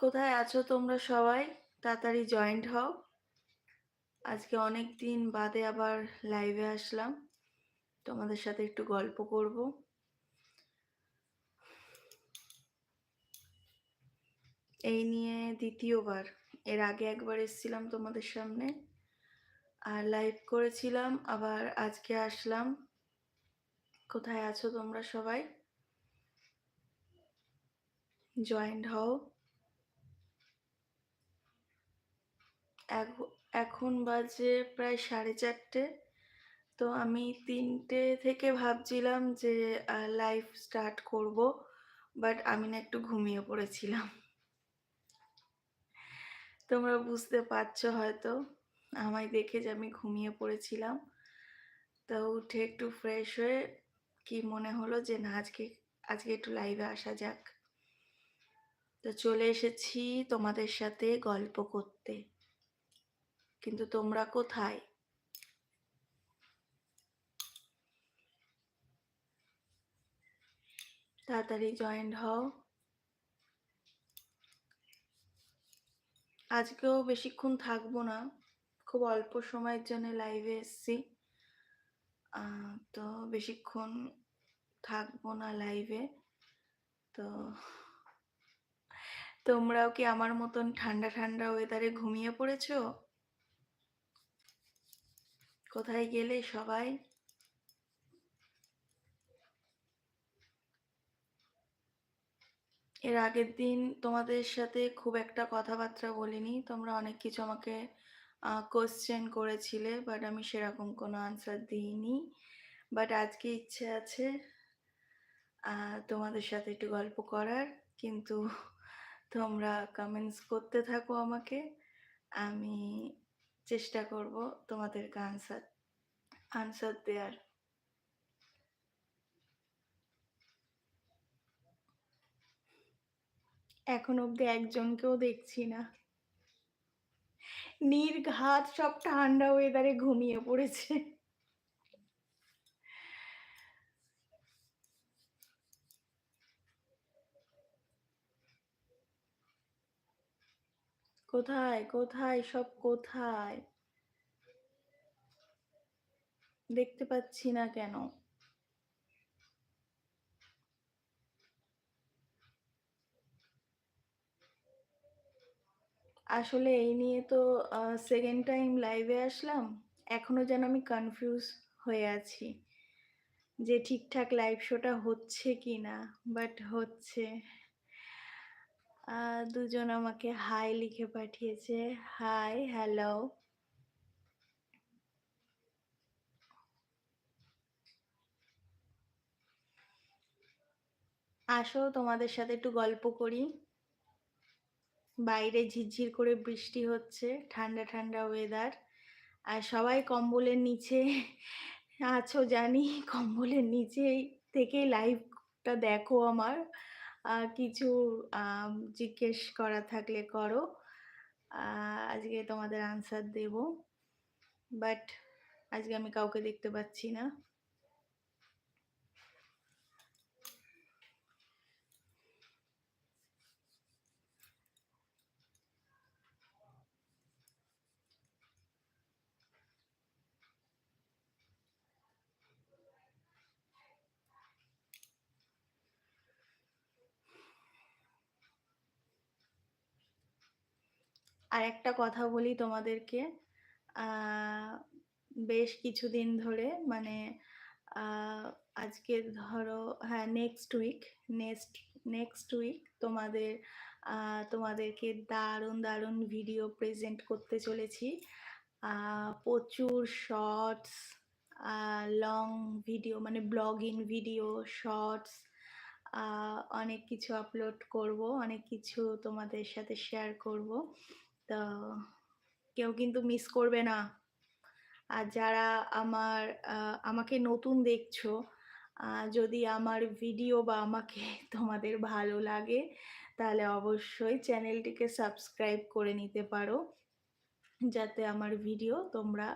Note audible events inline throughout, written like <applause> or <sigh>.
কোথায় আছো তোমরা সবাই? তাড়াতাড়ি জয়েন্ট হও। আজকে অনেক দিন বাদে আবার লাইভে আসলাম। তোমাদের সাথে একটু গল্প করব। এই নিয়ে দ্বিতীয়বার। এর আগে একবার এসেছিলাম তোমাদের সামনে। আর লাইভ করেছিলাম, আবার আজকে আসলাম। কোথায় আছো তোমরা সবাই? জয়েন্ট হও। এখন বাজে প্রায় সাড়ে চারটে। তো আমি তিনটে থেকে ভাবছিলাম যে লাইভ স্টার্ট করব বাট আমি না একটু ঘুমিয়ে পড়েছিলাম। তোমরা বুঝতে পারছ হয়তো, আমায় দেখে যে আমি ঘুমিয়ে পড়েছিলাম। তো উঠে একটু ফ্রেশ হয়ে কি মনে হলো যে, না, আজকে আজকে একটু লাইভে আসা যাক। তো চলে এসেছি তোমাদের সাথে গল্প করতে। কিন্তু তোমরা কোথায়? তাড়াতাড়ি জয়েন্ট হও। আজকেও বেশিক্ষণ থাকব না, খুব অল্প সময়ের জন্য লাইভে এসছি। তো বেশিক্ষণ থাকব না লাইভে তো তোমরাও কি আমার মতন ঠান্ডা ঠান্ডা ওয়েদারে ঘুমিয়ে পড়েছো? কোথায় গেলে সবাই? এর আগের দিন তোমাদের সাথে খুব একটা কথাবার্তা বলিনি। তোমরা অনেক কিছু আমাকে কোশ্চেন করেছিলে বাট আমি সেরকম কোনো আনসার দিইনি। বাট আজকে ইচ্ছে আছে তোমাদের সাথে একটু গল্প করার। কিন্তু তোমরা কমেন্টস করতে থাকো আমাকে। আমি চেষ্টা করব তোমাদেরকে আনসার আনসার দেওয়ার এখন অব্দি একজনকেও দেখছি না। নির্ঘাত সব ঠান্ডা ওয়েদারে ঘুমিয়ে পড়েছে। কোথায় কোথায়, সব কোথায়? দেখতে পাচ্ছি না কেন? আসলে এই নিয়ে তো সেকেন্ড টাইম লাইভে আসলাম। এখনও যেন আমি কনফিউজ হয়ে আছি যে ঠিকঠাক লাইভ শোটা হচ্ছে কি না বাট হচ্ছে। দুজন আমাকে হাই লিখে পাঠিয়েছে। হাই হ্যালো আসো, তোমাদের সাথে একটু গল্প করি। বাইরে ঝিরঝির করে বৃষ্টি হচ্ছে, ঠান্ডা ঠান্ডা ওয়েদার আর সবাই কম্বলের নিচে আছো জানি, কম্বলের নিচেই থেকেই লাইভটা দেখো আমার। কিছু জিজ্ঞেস করা থাকলে করো। আজকে তোমাদের আনসার দেব। বাট আজকে আমি কাউকে দেখতে পাচ্ছি না। আর একটা কথা বলি তোমাদেরকে। বেশ কিছুদিন ধরে মানে আজকে ধরো হ্যাঁ next week next next week তোমাদের তোমাদেরকে দারুণ দারুণ ভিডিও প্রেজেন্ট করতে চলেছি। প্রচুর শর্টস লং ভিডিও মানে ব্লগিং ভিডিও শর্টস অনেক কিছু আপলোড করব, অনেক কিছু তোমাদের সাথে শেয়ার করব। তো কেউ কিন্তু মিস করবে না। আর যারা আমার আমাকে নতুন দেখছ যদি আমার ভিডিও বা আমাকে <laughs> তোমাদের ভালো লাগে, তাহলে অবশ্যই চ্যানেলটিকে সাবস্ক্রাইব করে নিতে পারো। যাতে আমার ভিডিও তোমরা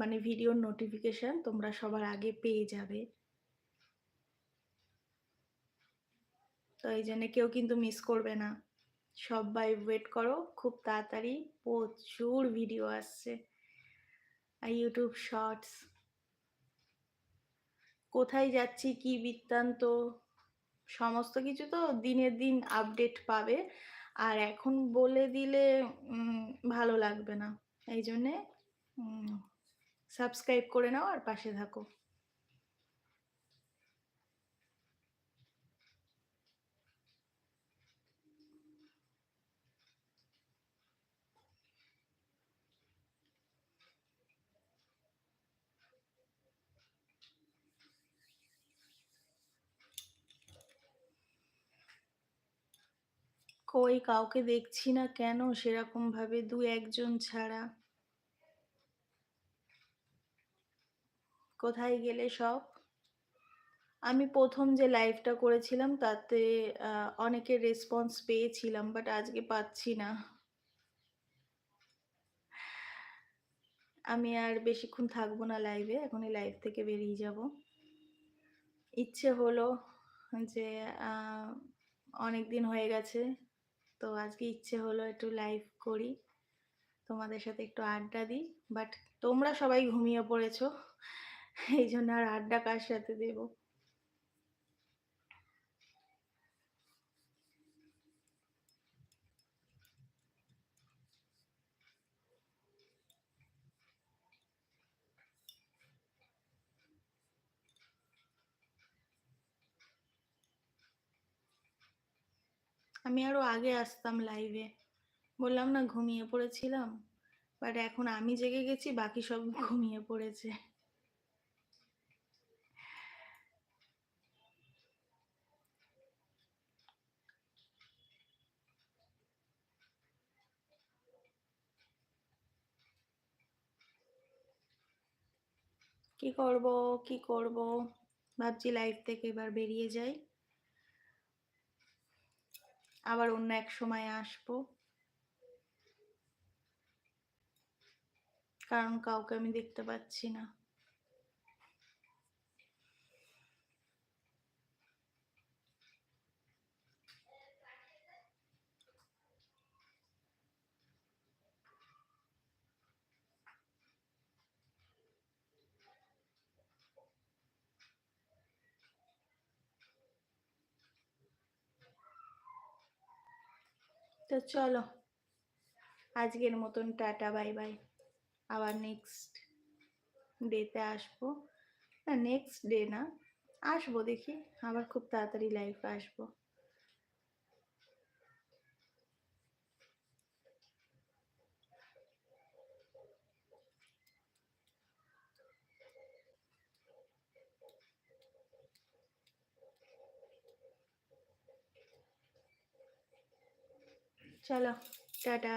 মানে ভিডিওর নোটিফিকেশান তোমরা সবার আগে পেয়ে যাবে। তো এই জন্য কেউ কিন্তু মিস করবে না। সবাই ওয়েট করো, খুব তাড়াতাড়ি প্রচুর ভিডিও আসছে। আর ইউটিউব শর্টস কোথায় যাচ্ছি, কি বৃত্তান্ত? সমস্ত কিছু তো দিনের দিন আপডেট পাবে। আর এখন বলে দিলে ভালো লাগবে না। এই জন্যে সাবস্ক্রাইব করে নাও আর পাশে থাকো। কই কাউকে দেখছি না কেন সেরকম ভাবে দু একজন ছাড়া? কোথায় গেলে সব? আমি প্রথম যে লাইভটা করেছিলাম তাতে অনেকের রেসপন্স পেয়েছিলাম বাট আজকে পাচ্ছি না। আমি আর বেশিক্ষণ থাকব না লাইভে এখনই লাইভ থেকে বেরিয়ে যাব। ইচ্ছে হলো যে অনেক দিন হয়ে গেছে তো আজকে ইচ্ছে হলো একটু লাইভ করি। তোমাদের সাথে একটু আড্ডা দিই। বাট তোমরা সবাই ঘুমিয়ে পড়েছো, এই জন্য আর আড্ডা কার সাথে দেব? আমি আরও আগে আসতাম লাইভে বললাম, না, ঘুমিয়ে পড়েছিলাম। বাট এখন আমি জেগে গেছি, বাকি সব <laughs> ঘুমিয়ে পড়েছে। কি করব কি করব? ভাবছি লাইফ থেকে এবার বেরিয়ে যাই। আবার অন্য এক সময় আসব। কারণ কাউকে আমি দেখতে পাচ্ছি না। তো চলো। আজকের মতন টাটা, বাই বাই। আবার নেক্সট ডেতে আসব। না নেক্সট ডে না, আসব দেখি। আবার খুব তাড়াতাড়ি লাইফে আসব। চলো টাটা।